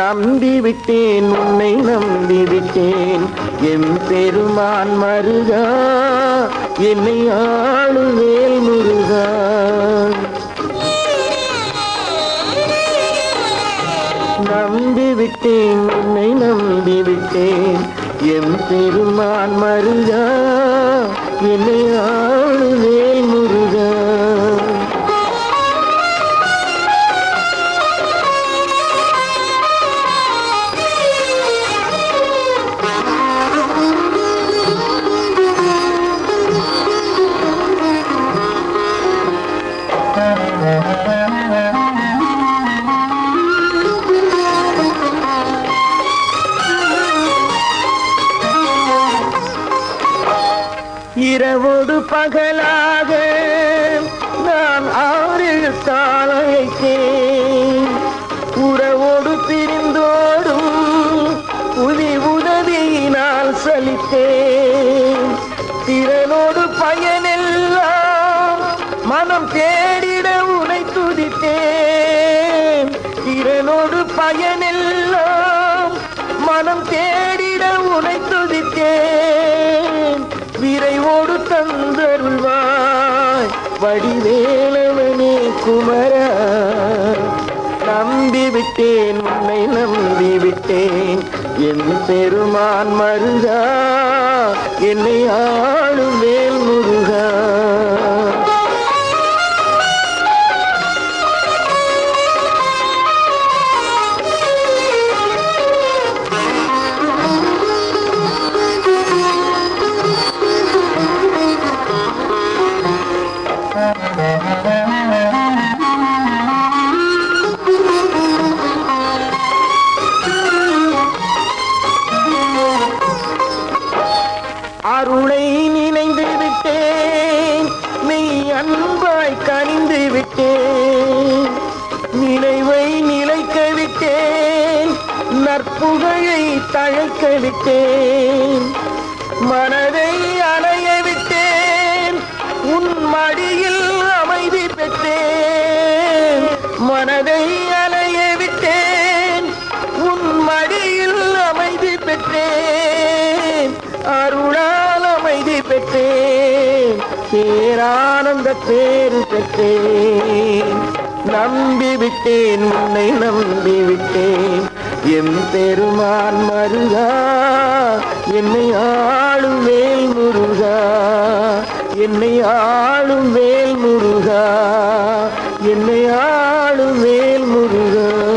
நம்பி விட்டேன் உன்னை நம்பி விட்டேன் எம் பெருமான் மருகா என்னை ஆளுவேல் முருகா. நம்பி விட்டேன் உன்னை நம்பி விட்டேன் எம் பெருமான் மருகா என்னை இரவோடு பகலாக நான் ஆறு தாளைத்தேன் உறவோடு பிரிந்தோடும் உதி உதவியினால் சலித்தேன். திறனோடு பயனெல்லாம் மனம் தேடிட உனை துதித்தேன். திறனோடு பயனெல்லாம் மனம் தேடி வடிவேலவனே குமரா. நம்பி விட்டேன் உன்னை நம்பி விட்டேன் என் பெருமான் மருகா என்னை ஆளுமே அருளை நினைந்து விட்டேன். நீ அன்பாய் கனிந்து விட்டேன். நினைவை நிலைக்க விட்டேன். நற்புகழை தழைக்க விட்டேன். மனதை அலைய விட்டேன். உன் மடியில் அமைதி பெற்றேன். மனதை அலைய விட்டேன். உன் மடியில் அமைதி பெற்றேன். அருள் பெற்றேன் பேரானந்த பேரு பெற்றேன் நம்பி விட்டேன் உன்னை நம்பி விட்டேன் என் பெருமான் மருகா என்னை ஆளும் வேல் முருகா. என்னை ஆளும் வேல் முருகா. என்னை ஆளும் வேல் முருகா.